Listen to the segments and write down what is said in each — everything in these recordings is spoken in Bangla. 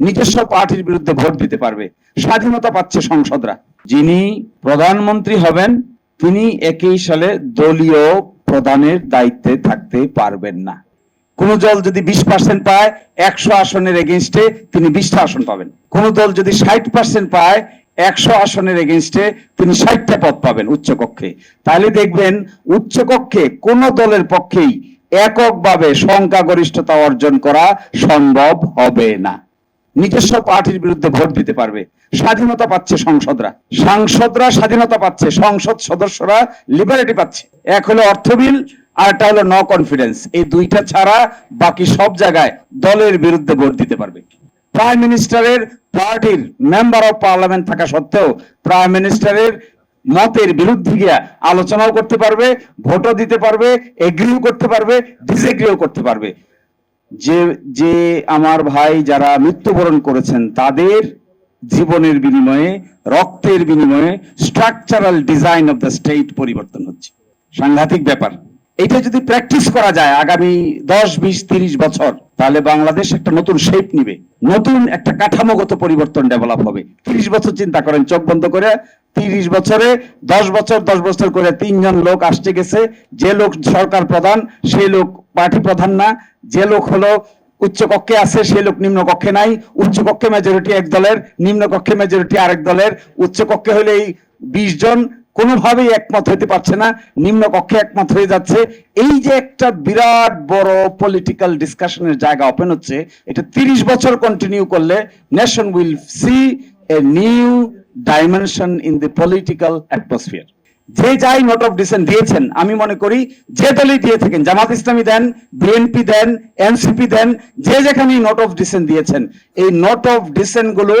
নিজস্ব পার্টির বিরুদ্ধে ভোট দিতে পারবে। স্বাধীনতা পাচ্ছে সংসদরা। যিনি প্রধানমন্ত্রী হবেন, তিনি একই সালে দলীয় প্রধানের দায়িত্বে থাকতে পারবেন না। কোন দল যদি বিশ পার্সেন্ট পায়, একশো আসনের এগেনস্টে তিনি বিশটা আসন পাবেন। কোন দল যদি ষাট পার্সেন্ট পায়, একশো আসনের এগেনস্টে তিনি ষাটটা পদ পাবেন উচ্চকক্ষে। তাহলে দেখবেন, উচ্চকক্ষে কোন দলের পক্ষেই এককভাবে সংখ্যাগরিষ্ঠতা অর্জন করা সম্ভব হবে না। নিজস্ব পার্টির বিরুদ্ধে ভোট দিতে পারবে। স্বাধীনতা পাচ্ছে সংসদরা। সাংসদরা স্বাধীনতা পাচ্ছে, সংসদ সদস্যরা লিবারেটি পাচ্ছে। এক হলো অর্থ বিল, আর একটা হলো ন কনফিডেন্স এই দুইটা ছাড়া বাকি সব জায়গায় দলের বিরুদ্ধে ভোট দিতে পারবে। প্রাইম মিনিস্টারের পার্টির মেম্বার অফ পার্লামেন্ট থাকা সত্ত্বেও প্রাইম মিনিস্টারের মতের বিরুদ্ধে গিয়া আলোচনাও করতে পারবে, ভোটও দিতে পারবে এগ্রিও করতে পারবে ডিসএগ্রিও করতে পারবে। যে যে আমার ভাই যারা মৃত্যুবরণ করেছেন, তাদের জীবনের বিনিময়ে, রক্তের বিনিময়ে structural design of the state পরিবর্তন হচ্ছে। সাংঘাতিক ব্যাপার। এটা যদি প্র্যাকটিস করা যায় আগামী দশ, বিশ, তিরিশ বছর, তাহলে বাংলাদেশ একটা নতুন শেপ নিবে। নতুন একটা কাঠামোগত পরিবর্তন ডেভেলপ হবে। তিরিশ বছর চিন্তা করেন, চোখ বন্ধ করে তিরিশ বছরে, দশ বছর দশ বছর করে তিনজন লোক আসতে গেছে। যে লোক সরকার প্রধান সেই লোক পার্টি প্রধান না। যে লোক হলো উচ্চ কক্ষে আছে সেই লোক নিম্ন কক্ষে নাই। উচ্চ কক্ষে মেজরিটি এক দলের, নিম্ন কক্ষে মেজরিটি আরেক দলের। উচ্চ কক্ষে হলে এই বিশ জন কোনোভাবেই একমত হইতে পারছে না। নিম্ন কক্ষে একমত হয়ে যাচ্ছে। এই যে একটা বিরাট বড় পলিটিক্যাল ডিসকাশনের জায়গা ওপেন হচ্ছে, এটা তিরিশ বছর কন্টিনিউ করলে nation will see a new dimension in the political atmosphere যে যাই নোট অফ ডিসেন্ট দিয়েছেন, আমি মনে করি যে দলই দিয়ে থাকেন, জামাত ইসলামী দেন বিএনপি দেন এনসিপি দেন, যে যেখানে নোট অফ ডিসেন্ট দিয়েছেন, এই নোট অফ ডিসেন্টগুলো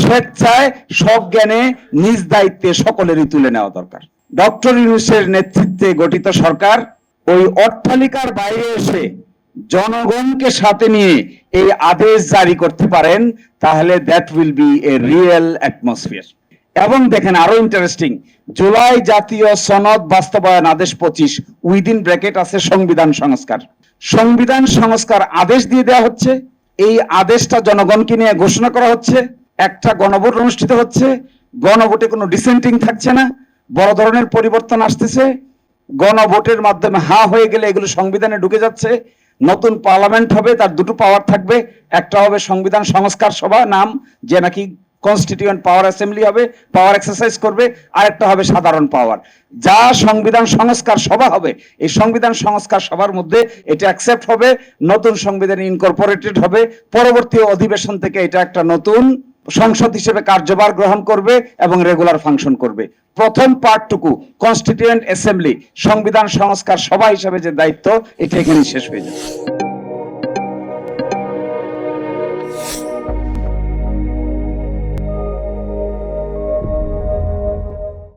স্বেচ্ছায়, সজ্ঞানে, নিজ দায়িত্বে সকলেরই তুলে নেওয়া দরকার। ডক্টর ইউনুসের নেতৃত্বে গঠিত সরকার ওই অট্টালিকার বাইরে এসে জনগণকে সাথে নিয়ে এই আদেশ জারি করতে পারেন, তাহলে that will be a real atmosphere এবং দেখেন আরও ইন্টারেস্টিং জুলাই জাতীয় সনদ বাস্তবায়ন আদেশ পঁচিশ উইদিন ব্র্যাকেট আছে সংবিধান সংস্কার। সংবিধান সংস্কার আদেশ দিয়ে দেওয়া হচ্ছে, এই আদেশটা জনগণকে নিয়ে ঘোষণা করা হচ্ছে, একটা গণভোট অনুষ্ঠিত হচ্ছে, গণভোটে কোনো ডিসেন্টিং থাকছে না, বড় ধরনের পরিবর্তন আসতেছে, গণভোটের মাধ্যমে হা হয়ে গেলে এগুলো সংবিধানে ঢুকে যাচ্ছে নতুন পার্লামেন্ট হবে, তার দুটো পাওয়ার থাকবে। একটা হবে সংবিধান সংস্কার সভা, নাম যে নাকি কনস্টিটিউয়েন্ট পাওয়ার অ্যাসেম্বলি হবে পাওয়ার এক্সারসাইজ করবে আর একটা হবে সাধারণ পাওয়ার যা সংবিধান সংস্কার সভা হবে, এই সংবিধান সংস্কার সভার মধ্যে এটা অ্যাকসেপ্ট হবে, নতুন সংবিধান ইনকর্পোরেটেড হবে, পরবর্তী অধিবেশন থেকে এটা একটা নতুন সংসদ হিসেবে কার্যভার গ্রহণ করবে এবং রেগুলার ফাংশন করবে। প্রথম পার্টটুকু কনস্টিটিউয়েন্ট অ্যাসেম্বলি সংবিধান সংস্কার সভা হিসেবে যে দায়িত্ব, এটা এখানে শেষ হয়ে যাবে।